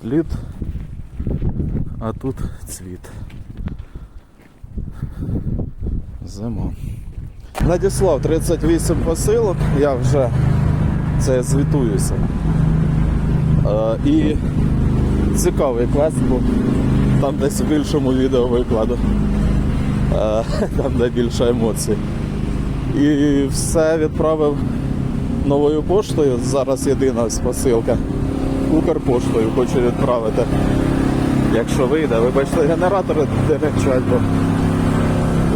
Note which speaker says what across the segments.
Speaker 1: Тут лід, а тут цвіт. Зима. Надіслав 38 посилок, я вже це звітуюся. Е, і цікавий квест був. Там десь в більшому відео викладу. Е, Там де більше емоцій. І все відправив новою поштою. Зараз єдина посилка. Укрпоштою хочу відправити. Якщо вийде, вибачте, генератори деречать, бо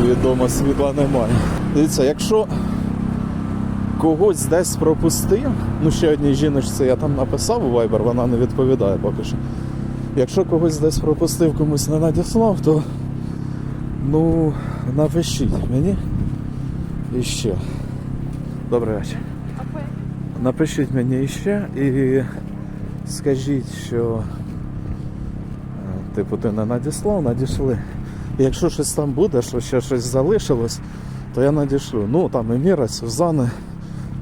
Speaker 1: відомо світла немає. Дивіться, якщо когось десь пропустив, ну ще одній жіночці я там написав у Viber, вона не відповідає поки що. Якщо когось десь пропустив, комусь не надіслав, то ну напишіть мені і ще. Добрий вечір. Напишіть мені іще і скажіть, що е, типу ти не надіслав, надійшли. Якщо щось там буде, що ще щось залишилось, то я надішлю. Ну там і Міра, Сюзани,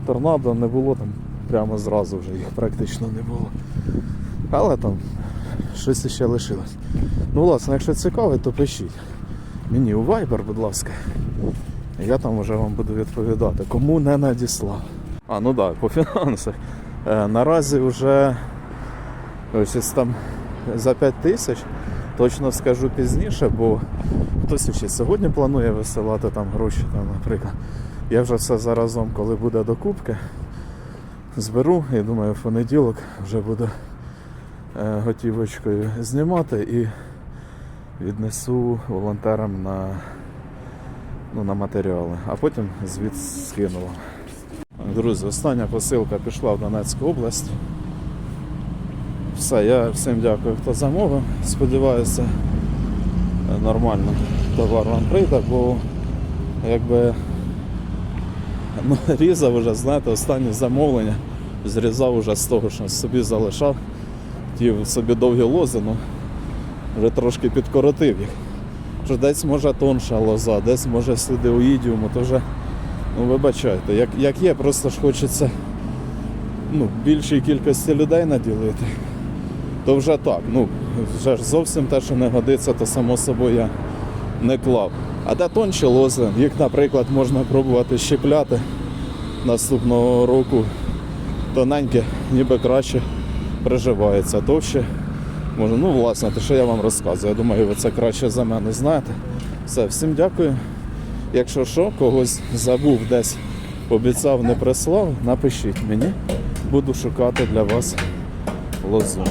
Speaker 1: торнадо не було там прямо зразу вже, їх практично не було. Але там щось ще лишилось. Ну, власне, якщо цікаво, то пишіть. Мені у Viber, будь ласка. Я там вже вам буду відповідати, кому не надіслав. А, ну так, по фінансах. Е, наразі вже ось там за 5 тисяч. Точно скажу пізніше, бо хтось ще сьогодні планує висилати там гроші, там, наприклад. Я вже все заразом, коли буде докупки, зберу і думаю, в понеділок вже буду е, готівочкою знімати і віднесу волонтерам на, ну, на матеріали, а потім звідси скину вам. Друзі, остання посилка пішла в Донецьку область. Все, я всім дякую, хто замовив. Сподіваюся, нормально товар вам прийде, бо якби ну, різав вже, знаєте, останні замовлення, зрізав вже з того, що собі залишав. Хотів собі довгі лози, ну вже трошки підкоротив їх. Що десь може тонша лоза, десь може сліди оїдіуму, то вже Ну, вибачайте, як, як є, просто ж хочеться ну, більшій кількості людей наділити, то вже так. Ну, вже ж зовсім те, що не годиться, то само собою я не клав. А де тонші лози, їх, наприклад, можна пробувати щепляти наступного року. Тоненьке, ніби краще приживається. Товще може, ну, власне, те, що я вам розказую. Я думаю, ви це краще за мене знаєте. Все, всім дякую. Якщо що, когось забув десь, обіцяв, не прислав, напишіть мені. Буду шукати для вас лозу.